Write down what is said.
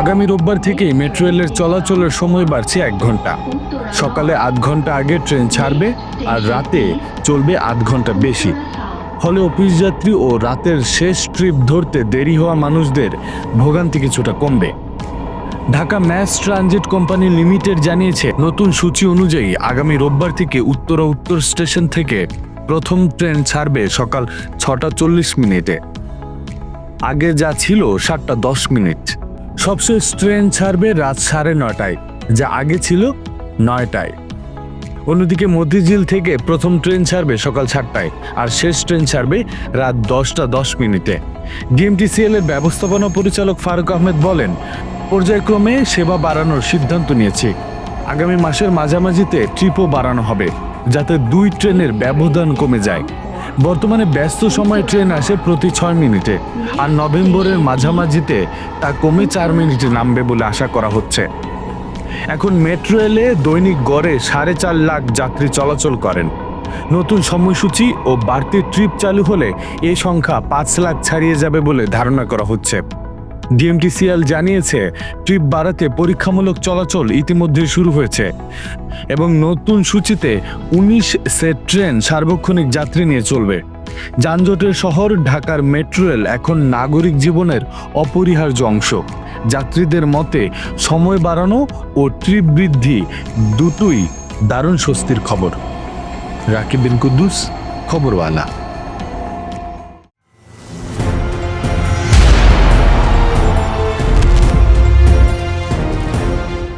আগামী রোববার থেকেই মেট্রো রেলের চলাচলের সময় বাড়ছে এক ঘণ্টা। সকালে আধ ঘণ্টা আগে ট্রেন ছাড়বে আর রাতে চলবে আধ ঘণ্টা বেশি। ফলে অফিস যাত্রী ও রাতের শেষ ট্রিপ ধরতে দেরি হওয়া মানুষদের ভোগান্তি কিছুটা কমবে। Dhaka mass transit company limited জানিয়েছে, নতুন সূচি অনুযায়ী আগামী রোববার থেকে উত্তরা উত্তর স্টেশন থেকে প্রথম ট্রেন ছাড়বে সকাল ছটা চল্লিশ মিনিটে। আগে যা ছিল সাতটা দশ মিনিট। সবশেষ ট্রেন ছাড়বে রাত সাড়ে নটায়, যা আগে ছিল নয়টায়। অন্যদিকে মতিঝিল থেকে প্রথম ট্রেন ছাড়বে সকাল সাতটায়, আর শেষ ট্রেন ছাড়বে রাত দশটা দশ মিনিটে। ডিএমটিসিএল এর ব্যবস্থাপনা পরিচালক ফারুক আহমেদ বলেন, পর্যায়ক্রমে সেবা বাড়ানোর সিদ্ধান্ত নিয়েছি। আগামী মাসের মাঝামাঝিতে ট্রিপও বাড়ানো হবে, যাতে দুই ট্রেনের ব্যবধান কমে যায়। বর্তমানে ব্যস্ত সময় ট্রেন আসে প্রতি ছয় মিনিটে, আর নভেম্বরের মাঝামাঝিতে তা কমে চার মিনিটে নামবে বলে আশা করা হচ্ছে। এখন মেট্রো রেলে দৈনিক গড়ে সাড়ে চার লাখ যাত্রী চলাচল করেন। নতুন সময়সূচি ও বাড়তি ট্রিপ চালু হলে এ সংখ্যা পাঁচ লাখ ছাড়িয়ে যাবে বলে ধারণা করা হচ্ছে। ডিএমটিসিএল জানিয়েছে, ট্রিপ বাড়াতে পরীক্ষামূলক চলাচল ইতিমধ্যে শুরু হয়েছে এবং নতুন সূচিতে উনিশ সেট ট্রেন সার্বক্ষণিক যাত্রী নিয়ে চলবে। যানজটের শহর ঢাকার মেট্রো রেল এখন নাগরিক জীবনের অপরিহার্য অংশ। যাত্রীদের মতে, সময় বাড়ানো ও ট্রিপ বৃদ্ধি দুটোই দারুণ স্বস্তির খবর। রাকিব বিন কুদ্দুস, খবরওয়ালা।